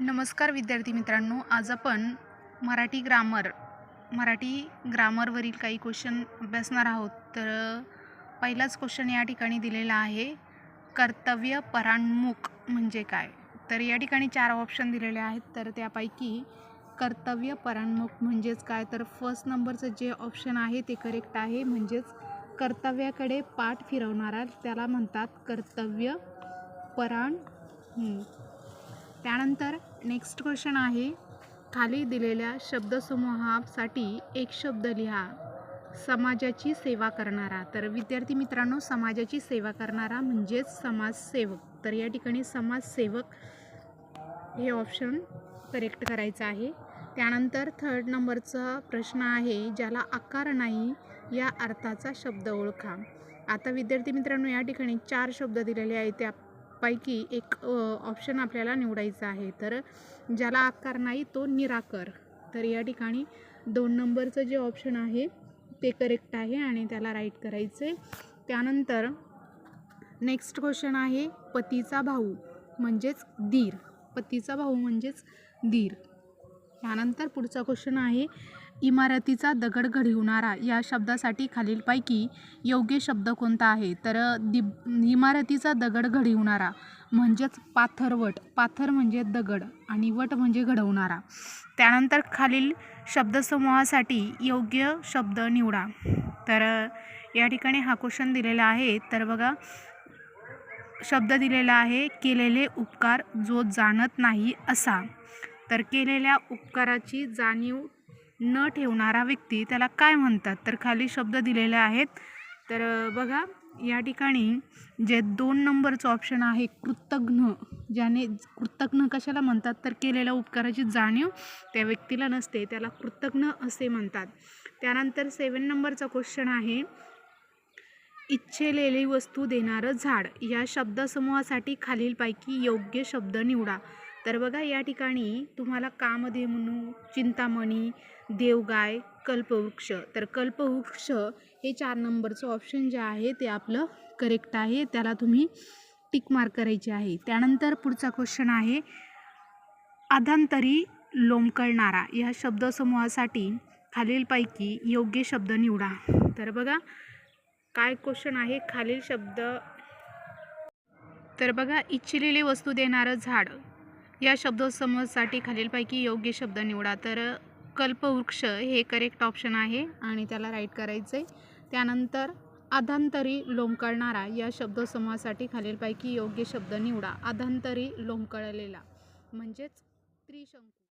नमस्कार विद्यार्थी मित्रांनो आज आपण मराठी ग्रामर मराठी ग्रामरवरील काही क्वेश्चन अभ्यासणार आहोत. तर पहिलाच क्वेश्चन या ठिकाणी दिलेला आहे कर्तव्य परांमुख म्हणजे काय? तर या ठिकाणी चार ऑप्शन दिलेले आहेत. तर त्यापैकी कर्तव्य परांमुख म्हणजेच काय? तर फर्स्ट नंबरचं जे ऑप्शन आहे ते करेक्ट आहे. म्हणजेच कर्तव्याकडे पाठ फिरवणारा त्याला म्हणतात कर्तव्य परांमुख त्यानंतर नेक्स्ट क्वेश्चन आहे खाली दिलेल्या शब्दसमूहासाठी एक शब्द लिहा. समाजाची सेवा करणारा. तर विद्यार्थी मित्रांनो समाजाची सेवा करणारा म्हणजेच समाजसेवक. तर या ठिकाणी समाजसेवक हे ऑप्शन करेक्ट करायचं आहे. त्यानंतर थर्ड नंबरचा प्रश्न आहे ज्याला आकार नाही या अर्थाचा शब्द ओळखा. आता विद्यार्थी मित्रांनो या ठिकाणी चार शब्द दिलेले आहेत. त्या पैकी एक ऑप्शन आपल्याला निवडायचा आहे. तर ज्याला आकार नाही तो निराकर. तर या ठिकाणी दोन नंबरचं जे ऑप्शन आहे ते करेक्ट आहे आणि त्याला राईट करायचं त्यानंतर नेक्स्ट क्वेश्चन आहे पतीचा भाऊ म्हणजेच दीर. पतीचा भाऊ म्हणजेच दीर. त्यानंतर पुढचा क्वेश्चन आहे इमारतीचा दगड घडवणारा या शब्दासाठी खालीलपैकी योग्य शब्द कोणता आहे? तर दि इमारतीचा दगड घडवणारा म्हणजेच पाथरवट पाथर म्हणजे दगड आणि वट म्हणजे घडवणारा. त्यानंतर खालील शब्दसमूहासाठी योग्य शब्द निवडा. तर या ठिकाणी हा क्वेश्चन दिलेला आहे. तर बघा शब्द दिलेला आहे केलेले उपकार जो जाणत नाही असा. तर केलेल्या उपकाराची जाणीव न ठेवणारा व्यक्ती त्याला काय म्हणतात? तर खाली शब्द दिलेले आहेत. तर बघा या ठिकाणी जे दोन नंबरचं ऑप्शन आहे कृतज्ञ ज्याने कृतज्ञ कशाला म्हणतात? तर केलेल्या उपकाराची जाणीव त्या व्यक्तीला नसते. त्याला कृतज्ञ असे म्हणतात. त्यानंतर सेवन नंबरचा क्वेश्चन आहे इच्छेलेली वस्तू देणारं झाड. या शब्दसमूहासाठी खालीलपैकी योग्य शब्द निवडा. तर बघा या ठिकाणी तुम्हाला कामधेनू चिंतामणी देवगाय कल्पवृक्ष. तर कल्पवृक्ष हे चार नंबरचं ऑप्शन जे आहे ते आपलं करेक्ट आहे. त्याला तुम्ही टिक मार्क करायचे आहे. त्यानंतर पुढचा क्वेश्चन आहे अधांतरी लोंबकळणारा. या शब्दसमूहासाठी खालीलपैकी योग्य शब्द निवडा. तर बघा काय क्वेश्चन आहे? खालील शब्द. तर बघा इच्छिलेली वस्तू देणारं झाड. या शब्दोत्समूहासाठी खालीलपैकी योग्य शब्द निवडा. तर कल्पवृक्ष हे करेक्ट ऑप्शन आहे आणि त्याला राईट करायचं आहे त्यानंतर अधांतरी लोंबकळणारा या शब्दसमूहासाठी खालीलपैकी योग्य शब्द निवडा. अधांतरी लोंबकळलेला म्हणजेच त्रिशंकू.